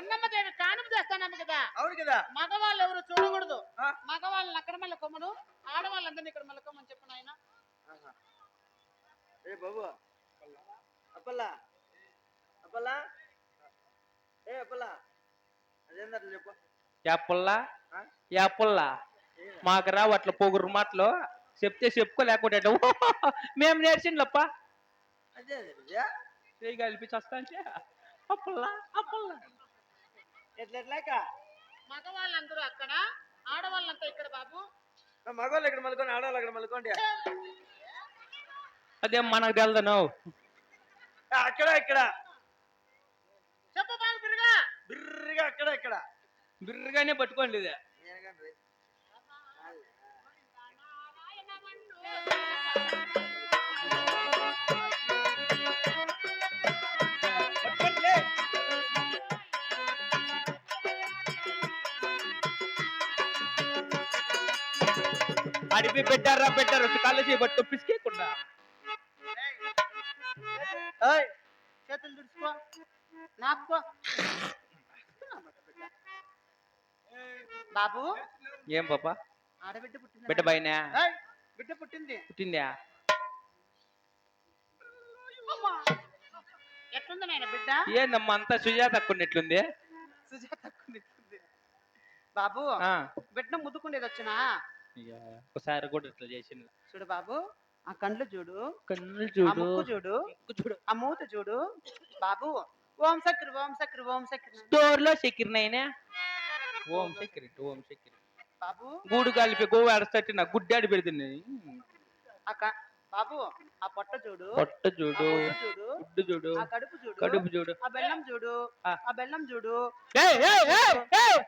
కొండమ్మదేవి కానుక చేస్తానమ్మ కదా. అవును కదా. మగవాళ్ళు ఎవరు చూడకూడదు. మగవాళ్ళని అక్కడ మళ్ళీ ఆడవాళ్ళందరినీ ఇక్కడ మళ్ళీ చెప్పు నాయన. ఆహా. ఏ బాబు అప్పల్లా అప్పల్లా ఏ అప్పల్లా అదేంది చెప్పు? యాపుల్లా ఏ? మాకు రావు అట్లా పొగురు మాటలు. చెప్తే చెప్పుకో లేకుంటే అట్లా మేము నేర్చిండ్లప్ప. అదే కలిపి అంటే అప్పుల్లా అప్పుల్లా. ఎట్లా ఎట్లాక మగవాళ్ళందరూ అక్కడ ఆడవాళ్ళంతా ఇక్కడ బాబు మగవాళ్ళు ఇక్కడ మలుకోండి ఆడవాళ్ళు అక్కడ మలుకోండి అదేం మనకు తెలదు నువ్వు ఆ, అక్కడ ఇక్కడ చెప్పు బాబు బిరుగా బిర్రిగా అక్కడ ఇక్కడ బిర్రగానే పట్టుకోండి ఇది నేనకండి అడిపి పెట్టారా పెట్టారు? కాళ్ళు చేయి పట్టుకో పిసికేయకుండా. ఏయ్, చేతులు తుడుచుకో. నాపుకో బాబు. ఏం పాప? ఆడబిడ్డ పుట్టింది బిడ్డ బయనా? ఏయ్, బిడ్డ పుట్టింది. పుట్టిందా? అమ్మా. ఎట్లుంది నాయన బిడ్డ? ఏందమ్మా అంతా సుజాత కొన్నిట్లుంది సుజాత. బాబు. బిడ్డ ముద్దుకుండేది వచ్చినా? ఒకసారి కూడా ఇట్లా చేసింది చూడు బాబు ఆ కండ్లు చూడు ఆ చూడు. ముక్కు చూడు ముక్కు చూడు. ఆ మూత చూడు. బాబు ఓం సక్రి ఓం సక్రి ఓం సక్రి స్టోర్లో సెక్కిరినైనా ఓం సెక్యూరిటీ ఓం సెక్యూరిటీ బాబు గూడు కలిపి గోవు ఆడస్తట్టి నా గుడ్డాడి పెడుతుంది. ఆ క- బాబు ఆ పొట్ట చూడు. పొట్ట ఆ చూడు. చూడు. గుడ్డు చూడు. ఆ కడుపు చూడు. కడుపు చూడు. ఆ బెల్లం చూడు. ఆ. ఆ బెల్లం చూడు. ఏయ్, ఏయ్, ఏయ్, ఏయ్!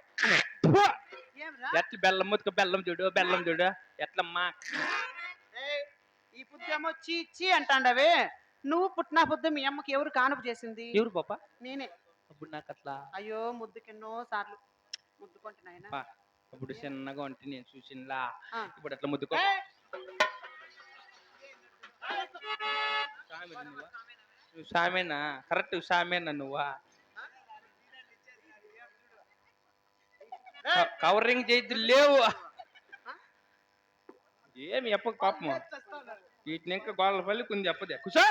ఎట్ల బెల్లం ముతుక బెల్లం చూడు బెల్లం చూడు ఎట్లమ్మా? ఈ బుద్ధేమో చీ చీ అంటాండవే. నువ్వు పుట్టిన బుద్ధ మీ అమ్మకి ఎవరు కానుపు చేసింది? ఎవరు పాప? నేనే. అప్పుడు నాకు అట్లా. అయ్యో ముద్దుకెన్నో సార్లు ముద్దుకుంటు నాయన పా, అప్పుడు చిన్నగా ఉంటే నేను చూసినలా. ఇప్పుడు అట్లా ముద్దుకో. సామేనా? కరెక్ట్ సామేనా నువ్వా? కవరింగ్ చేతి లేవు. ఏమి చెప్పక పాపం. వీటిని ఇంకా గోళ్ళ పల్లి కొంచెం చెప్పదే కుషా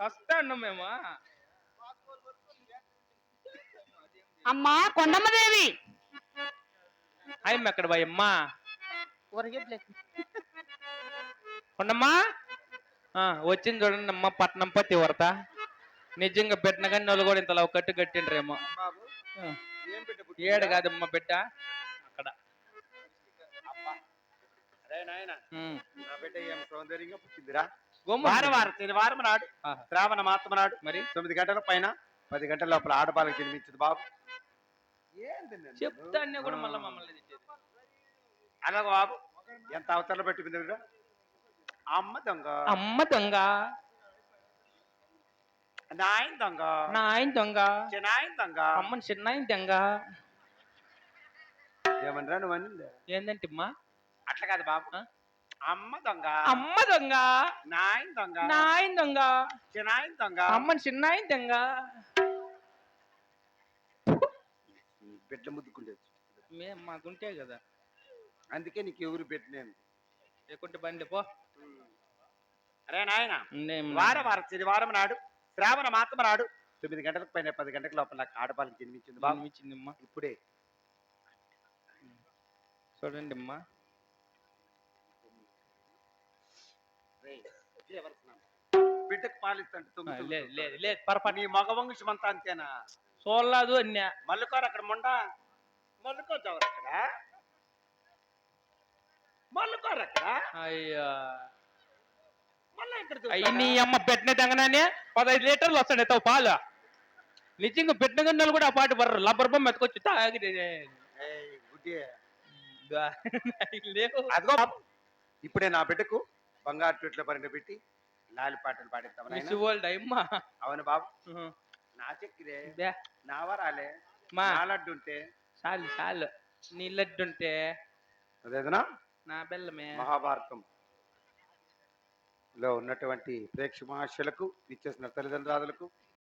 వస్తాను మేము. అమ్మా కొండమ్మదేవి. అయ్యమ్మ ఎక్కడ ఉండమ్మా ఆ, వచ్చింది చూడండి అమ్మ పట్నం పత్తి వరత నిజంగా పెట్టిన కానీ వాళ్ళు కూడా ఇంతలా కట్టు కట్టిండ్రేమో. ఏడు కాదమ్మా బిడ్డ. అక్కడ. వారం నాడు. శ్రావణ మాత్రం నాడు మరి? తొమ్మిది గంటల పైన పది గంటల లోపల ఆడపాలకు జన్మించదు బాబు? చెప్తానే కూడా మళ్ళీ మమ్మల్ని అలాగ బాబు ఎంత అవతల పెట్టుకుంది కదా అమ్మ దొంగ. అమ్మ దొంగ. నాయన దొంగ నా ఆయన దొంగ చిన్నాయన దొంగ అమ్మని చిన్న ఆయన దొంగ ఏమనరా నువ్వు అనింది? ఏందంటే అమ్మా అట్లా కాదు బాబు? అమ్మ దొంగ అమ్మ దొంగ నాయన దొంగ నా ఆయన దొంగ చిన్నాయన దొంగ అమ్మని చిన్న ఆయన దొంగ బిడ్డ ముద్దుకుండేది మేము మాకుంటే కదా. అందుకే నీకు ఎవరు పెట్టినేది లేకుంటే బండి పో. అరే నాయన నేను- వార వారం శనివారం నాడు శ్రావణ మాత్రం నాడు తొమ్మిది గంటలకు పైన పది గంటల లోపల నాకు ఆడపాలకు జన్మించింది బాబు. ఇప్పుడే. చూడండి అమ్మా. బిడ్డకు తొమ్మిది లేదు లేదు లేదు పొరపాటు నీ మగ వంశం అంతా అంతేనా? చూడలేదు అన్యా. మల్లుకోరు అక్కడ మొండా? మల్లుకో చవరు అక్కడ? మల్లుకోరు అక్కడ? అయ్యా. అయ్యి నీ అమ్మ పెట్టిన తెంగనానే పదహైదు లీటర్లు వస్తాడు ఎత్తావు పాలు. నిజంగా పెట్టిన గన్నలు కూడా ఆ పాటు బర్ర లబ్బర్ బొమ్మ ఎత్తుకొచ్చి తాగి అదిగో. ఇప్పుడే నా బిడ్డకు బంగారు చెట్ల పరిణ పెట్టి లాలి పాటలు పాడిస్తాం అవును బాబు. నా చక్కిరే దే. నా వరాలే మా. లడ్డు ఉంటే చాలు చాలు. నీ లడ్డుంటే అదేదనా నా బెల్లమే. మహాభారతం. లో ఉన్నటువంటి ప్రేక్షమాశలకు ఇచ్చేసిన తల్లిదండ్రులకు